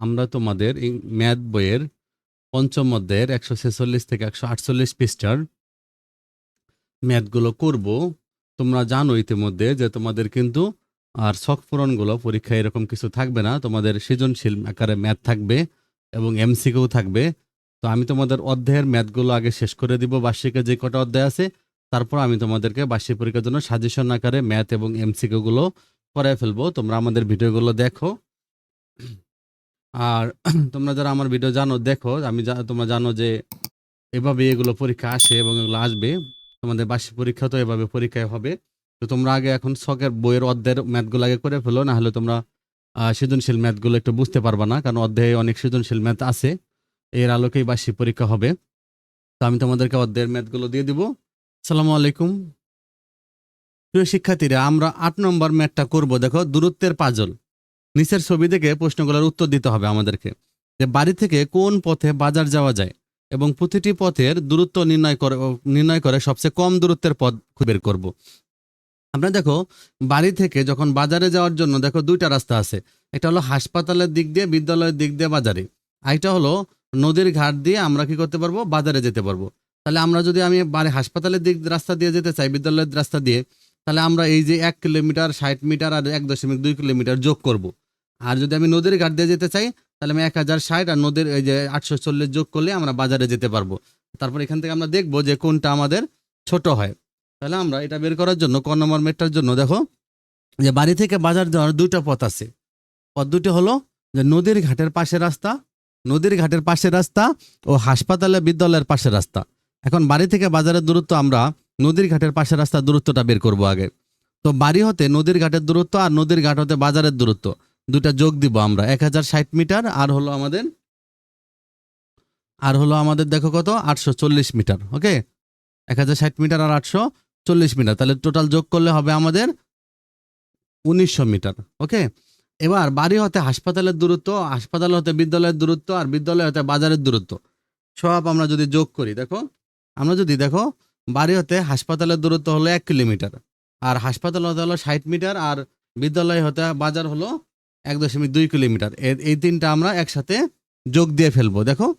আমরা তোমাদের এই ম্যাথ বইয়ের পঞ্চম অধ্যায়ের একশো ছেচল্লিশ থেকে একশো আটচল্লিশ পৃষ্ঠার ম্যাথগুলো করব। তোমরা জানো ইতিমধ্যে যে তোমাদের কিন্তু আর শখ পূরণগুলো পরীক্ষায় এরকম কিছু থাকবে না। তোমাদের সৃজনশীল আকারে ম্যাথ থাকবে এবং এমসিকেও থাকবে। তো আমি তোমাদের অধ্যায়ের ম্যাথগুলো আগে শেষ করে দিব। বার্ষিকে যে কটা অধ্যায় আছে, তারপর আমি তোমাদেরকে বার্ষিক পরীক্ষার জন্য সাজেশন আকারে ম্যাথ এবং এমসিকিউগুলো করায় ফেলব। তোমরা আমাদের ভিডিওগুলো দেখো। আর তোমরা যারা আমার ভিডিও জানো, দেখো, আমি তোমরা জানো যে এভাবে এগুলো পরীক্ষা আসে এবং এগুলো আসবে। তোমাদের বার্ষিক পরীক্ষা তো এভাবে পরীক্ষায় হবে। তো তোমরা আগে এখন শখের বইয়ের অধ্যায়ের ম্যাথগুলো আগে করে ফেলো, না হলে তোমরা সৃজনশীল ম্যাথগুলো একটু বুঝতে পারবা না, কারণ অধ্যায়ে অনেক সৃজনশীল ম্যাথ আছে। এর আলোকেই বার্ষিক পরীক্ষা হবে। তো আমি তোমাদেরকে অধ্যায়ের ম্যাথগুলো দিয়ে দিব। সালামু আলাইকুম। প্রিয় শিক্ষার্থীরা, আমরা আট নম্বর ম্যাথটা করব। দেখো, দূরত্বের পাজল নিচের ছবি দেখে প্রশ্নগুলোর উত্তর দিতে হবে আমাদেরকে যে বাড়ি থেকে কোন পথে বাজার যাওয়া যায় এবং প্রতিটি পথের দূরত্ব নির্ণয় করে নির্ণয় করে সবচেয়ে কম দূরত্বের পথ বের করব। আমরা দেখো, বাড়ি থেকে যখন বাজারে যাওয়ার জন্য দেখো দুইটা রাস্তা আছে। একটা হলো হাসপাতালের দিক দিয়ে, বিদ্যালয়ের দিক দিয়ে বাজারে। আরেকটা হলো নদীর ঘাট দিয়ে আমরা কি করতে পারব? বাজারে যেতে পারব। তাহলে আমরা যদি আমি বাড়ি, হাসপাতালের দিক রাস্তা দিয়ে যেতে চাই, বিদ্যালয়ের রাস্তা দিয়ে, তাহলে আমরা এই যে এক কিলোমিটার, ষাট মিটার আর এক দশমিক দুই কিলোমিটার যোগ করব। আর যদি আমি নদীর ঘাট দিয়ে যেতে চাই, তাহলে আমি এক হাজার ষাট আর নদীর এই যে আটশো চল্লিশ যোগ করলে আমরা বাজারে যেতে পারব। তারপর এখান থেকে আমরা দেখব যে কোনটা আমাদের ছোট হয়। তাহলে আমরা এটা বের করার জন্য, ক নম্বর মেটটার জন্য দেখো, যে বাড়ি থেকে বাজার যাওয়ার দুইটা পথ আছে। পথ দুটি হলো যে নদীর ঘাটের পাশে রাস্তা, নদীর ঘাটের পাশে রাস্তা ও হাসপাতালে বিদ্যালয়ের পাশে রাস্তা। এখন বাড়ি থেকে বাজারের দূরত্ব আমরা নদীর ঘাটের পাশে রাস্তার দূরত্বটা বের করব আগে। তো বাড়ি হতে নদীর ঘাটের দূরত্ব আর নদীর ঘাট হতে বাজারের দূরত্ব। দুটা যোগ দিব আমরা। এক হাজার ষাট মিটার, আর হলো আমাদের, আর হলো আমাদের দেখো কত? আটশো চল্লিশ মিটার, ওকে? এক হাজার ষাট মিটার আর আটশো চল্লিশ মিটার। তাহলে টোটাল যোগ করলে হবে আমাদের উনিশশো মিটার, ওকে? এবার বাড়ি হতে হাসপাতালের দূরত্ব, হাসপাতাল হতে বিদ্যালয়ের দূরত্ব, আর বিদ্যালয় হতে বাজারের দূরত্ব। সব আমরা যদি যোগ করি, দেখো, আমরা যদি দেখো, বাড়ি হতে হাসপাতালের দূরত্ব হলো এক কিলোমিটার, আর হাসপাতাল হতে হলো ষাট মিটার, আর বিদ্যালয় হতে বাজার হলো এক দশমিক দুই কিলোমিটার। এ- এই তিনটা আমরা একসাথে যোগ দিয়ে ফেলব। দেখো,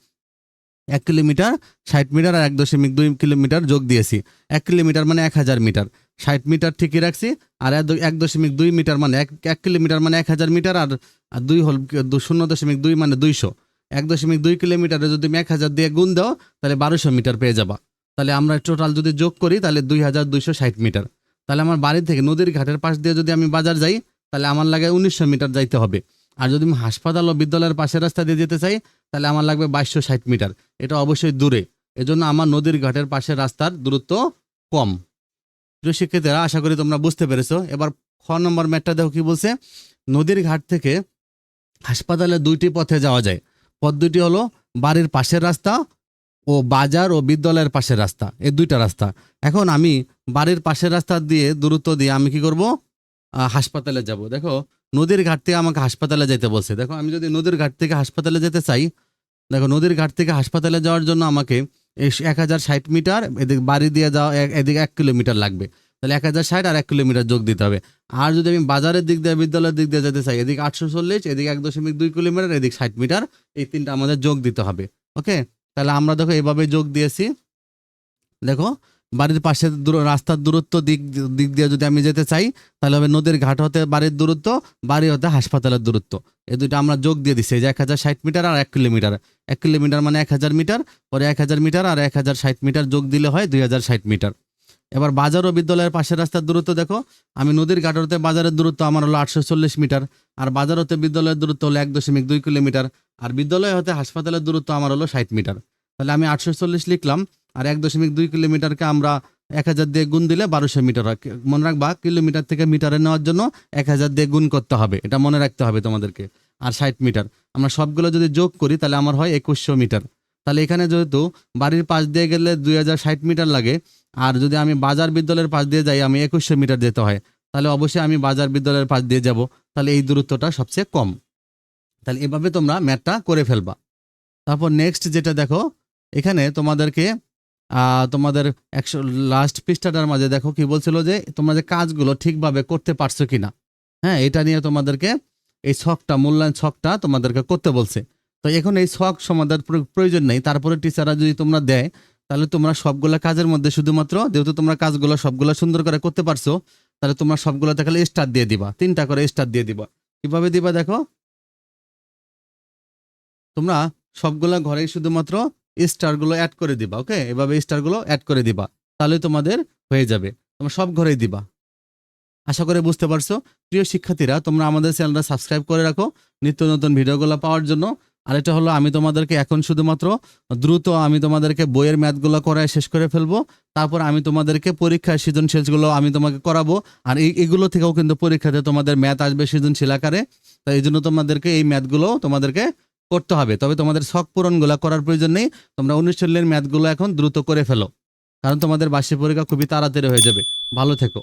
এক কিলোমিটার ষাট মিটার আর এক দশমিক দুই কিলোমিটার যোগ দিয়েছি। এক কিলোমিটার মানে এক হাজার মিটার। ষাট মিটার ঠিকই রাখছি, আর এক দশমিক দুই মিটার মানে এক এক কিলোমিটার মানে এক হাজার মিটার, আর দুই হল শূন্য দশমিক দুই মানে দুইশো। এক দশমিক দুই কিলোমিটারে যদি তুমি এক হাজার দিয়ে গুণ দাও, তাহলে বারোশো মিটার পেয়ে যাবা। তাহলে আমরা টোটাল যদি যোগ করি, তাহলে দুই হাজার দুইশো ষাট মিটার। তাহলে আমার বাড়ি থেকে নদীর ঘাটের পাশ দিয়ে যদি আমি বাজার যাই তাহলে আমার লাগে উনিশশো মিটার যাইতে হবে। আর যদি আমি হাসপাতাল ও বিদ্যালয়ের পাশের রাস্তা দিয়ে যেতে চাই, তাহলে আমার লাগবে বাইশশো ষাট মিটার। এটা অবশ্যই দূরে। এজন্য আমার নদীর ঘাটের পাশের রাস্তার দূরত্ব কম। প্রিয় শিক্ষিতেরা আশা করি তোমরা বুঝতে পেরেছ। এবার খ নম্বর ম্যাটটা দেখো কি বলছে। নদীর ঘাট থেকে হাসপাতালে দুইটি পথে যাওয়া যায়। পথ দুটি হলো বাড়ির পাশের রাস্তা ও বাজার ও বিদ্যালয়ের পাশের রাস্তা। এই দুইটা রাস্তা। এখন আমি বাড়ির পাশের রাস্তা দিয়ে দূরত্ব দিয়ে আমি কি করব? হাসপাতালে যাব। দেখো, নদীর ঘাট থেকে আমাকে হাসপাতালে যেতে বলছে। দেখো, আমি যদি নদীর ঘাট থেকে হাসপাতালে যেতে চাই, দেখো, নদীর ঘাট থেকে হাসপাতালে যাওয়ার জন্য আমাকে এক হাজার ষাট মিটার, এদিকে বাড়ি দিয়ে যাওয়া এদিকে এক কিলোমিটার লাগবে। তাহলে এক হাজার ষাট আর এক কিলোমিটার যোগ দিতে হবে। আর যদি আমি বাজারের দিক দিয়ে, বিদ্যালয়ের দিক দিয়ে যেতে চাই, এদিকে আটশো চল্লিশ, এদিকে এক দশমিক দুই কিলোমিটার, এদিকে ষাট মিটার, এই তিনটা আমাদের যোগ দিতে হবে। ওকে? তাহলে আমরা দেখো এভাবে যোগ দিয়েছি। দেখো বাড়ির পাশে রাস্তার দূরত্ব দিক দিক দিয়ে যদি আমি যেতে চাই, তাহলে হবে নদীর ঘাট হতে বাড়ির দূরত্ব, বাড়ি হতে হাসপাতালের দূরত্ব। এই দুটো আমরা যোগ দিয়ে দিচ্ছি যে এক হাজার ষাট মিটার আর এক কিলোমিটার। এক কিলোমিটার মানে এক হাজার মিটার, পরে এক হাজার মিটার আর এক হাজার ষাট মিটার যোগ দিলে হয় দুই হাজার ষাট মিটার। এবার বাজার ও বিদ্যালয়ের পাশের রাস্তার দূরত্ব দেখো, আমি নদীর ঘাট হতে বাজারের দূরত্ব আমার হলো আটশো চল্লিশ মিটার, আর বাজার হতে বিদ্যালয়ের দূরত্ব হলো এক দশমিক দুই কিলোমিটার, আর বিদ্যালয় হতে হাসপাতালের দূরত্ব আমার হলো ষাট মিটার। তাহলে আমি আটশো চল্লিশ লিখলাম আর এক দশমিক দুই কিলোমিটারকে আমরা এক হাজার দিয়ে গুণ দিলে বারোশো মিটার হয়। মনে রাখবা, কিলোমিটার থেকে মিটারে নেওয়ার জন্য এক হাজার দিয়ে গুণ করতে হবে। এটা মনে রাখতে হবে তোমাদেরকে। আর ষাট মিটার। আমরা সবগুলো যদি যোগ করি, তাহলে আমার হয় একুশশো মিটার। তাহলে এখানে যেহেতু বাড়ির পাশ দিয়ে গেলে দুই হাজার ষাট মিটার লাগে, আর যদি আমি বাজার বিদ্যালয়ের পাশ দিয়ে যাই, আমি একুশশো মিটার যেতে হয়। তাহলে অবশ্যই আমি বাজার বিদ্যালয়ের পাশ দিয়ে যাব। তাহলে এই দূরত্বটা সবচেয়ে কম। তাহলে এভাবে তোমরা ম্যাথটা করে ফেলবা। তারপর নেক্সট যেটা দেখো, এখানে তোমাদেরকে তোমাদের একশো লাস্ট পৃষ্ঠাটার মাঝে দেখো কি বলছিল যে তোমরা যে কাজগুলো ঠিকভাবে করতে পারছ কি না হ্যাঁ এটা নিয়ে তোমাদেরকে এই ছকটা, মূল্যায়ন ছকটা তোমাদেরকে করতে বলছে। তো এখন এই ছক সমাধান প্র- প্রয়োজন নেই। তারপরে টিচাররা যদি তোমরা দেয়, তাহলে তোমরা সবগুলা কাজের মধ্যে শুধুমাত্র, যেহেতু তোমরা কাজগুলো সবগুলো সুন্দর করে করতে পারছ, তাহলে তোমরা সবগুলোতে খালি স্টার দিয়ে দিবা। তিনটা করে স্টার দিয়ে দিবা। কীভাবে দিবা দেখো? তোমরা সবগুলা ঘরেই শুধুমাত্র স্টারগুলো অ্যাড করে দিবা ওকে এভাবে স্টারগুলো অ্যাড করে দিবা, তাহলে তোমাদের হয়ে যাবে। তোমরা সব ঘরেই দিবা। আশা করে বুঝতে পারছ। প্রিয় শিক্ষার্থীরা, তোমরা আমাদের চ্যানেলটা সাবস্ক্রাইব করে রাখো নিত্য নতুন ভিডিওগুলো পাওয়ার জন্য। আর এটা হলো, আমি তোমাদেরকে এখন শুধুমাত্র দ্রুত আমি তোমাদেরকে বইয়ের ম্যাথগুলো করায় শেষ করে ফেলব। তারপর আমি তোমাদেরকে পরীক্ষার সৃজনশীলগুলো আমি তোমাকে করাবো। আর এই, এগুলো থেকেও কিন্তু পরীক্ষাতে তোমাদের ম্যাথ আসবে সৃজনশীল আকারে। তাই এই জন্য তোমাদেরকে এই ম্যাথগুলো তোমাদেরকে করতে হবে। তবে তোমাদের শখ পূরণগুলো করার প্রয়োজন নেই। তোমরা অনুশীলনের ম্যাথগুলো এখন দ্রুত করে ফেলো। কারণ তোমাদের বার্ষিক পরীক্ষা খুবই তাড়াতাড়ি হয়ে যাবে। ভালো থেকো।